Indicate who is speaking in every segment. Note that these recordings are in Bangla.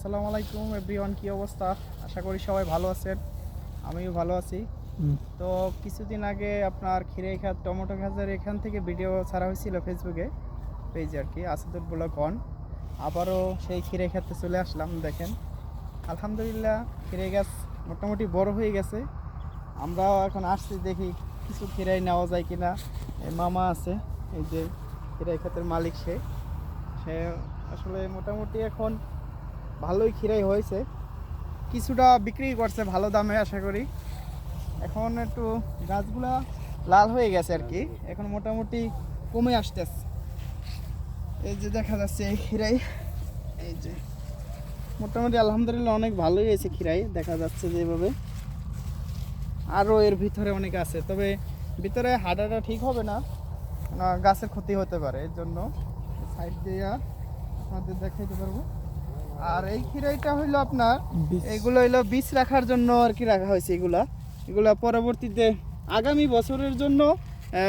Speaker 1: আসসালামু আলাইকুম এভরিওয়ান কি অবস্থা? আশা করি সবাই ভালো আছেন। আমিও ভালো আছি। তো কিছুদিন আগে আপনার খিরে খাত টমেটো গাছের এখান থেকে ভিডিও ছাড়া হয়েছিল ফেসবুকে পেজে আর কি আসাদুল ব্লগ ওয়ান আবারও সেই খিরে খাতে চলে আসলাম দেখেন। আলহামদুলিল্লাহ খিরে গাছ মোটামুটি বড় হয়ে গেছে। আমরাও এখন আসছি দেখি কিছু খিরাই নেওয়া যায় কিনা। এই মামা আছে এই যে খিরাই খাতের মালিক সে। সে আসলে মোটামুটি এখন ভালোই খিরাই হয়েছে। কিছুটা বিক্রি করছে ভালো দামে, আশা করি। এখন একটু গাছগুলা লাল হয়ে গেছে আর কি। এখন মোটামুটি কমে আসতেছে। এই যে দেখা যাচ্ছে এই খিরাই এই যে। মোটামুটি আলহামদুলিল্লাহ অনেক ভালোই হয়েছে খিরাই দেখা যাচ্ছে যেভাবে আরও এর ভিতরে অনেক আছে, তবে ভিতরে হাঁটাটা ঠিক হবে না, গাছের ক্ষতি হতে পারে, এর জন্য। সাইড দিয়ে আপনাদের দেখাইতে পারব। আর এই খিরাইটা হইল আপনার এগুলো হইল বীজ রাখার জন্য আর কি রাখা হয়েছে এগুলা। এগুলা পরবর্তীতে আগামী বছরের জন্য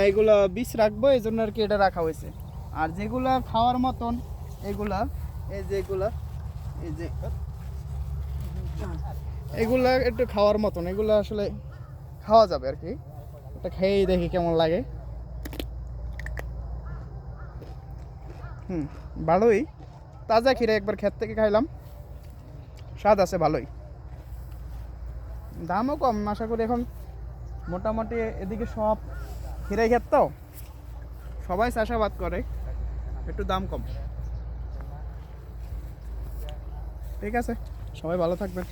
Speaker 1: এগুলা বীজ রাখব এই জন্য আর কি এটা রাখা হয়েছে। আর যেগুলা খাওয়ার মতন এগুলা এই যে এগুলা এই যে এগুলা একটু খাওয়ার মতন এগুলো আসলে খাওয়া যাবে আর কি। এটা খেয়েই দেখি কেমন লাগে। হুম ভালোই। তাজা ক্ষীরে একবার ক্ষেত থেকে খাইলাম। স্বাদ আছে ভালোই। দামও কম, আশা করি এখন মোটামুটি এদিকে সব খিরে ক্ষেত তো। সবাই চাষাবাদ করে, একটু দাম কম। ঠিক আছে, সবাই ভালো থাকবেন।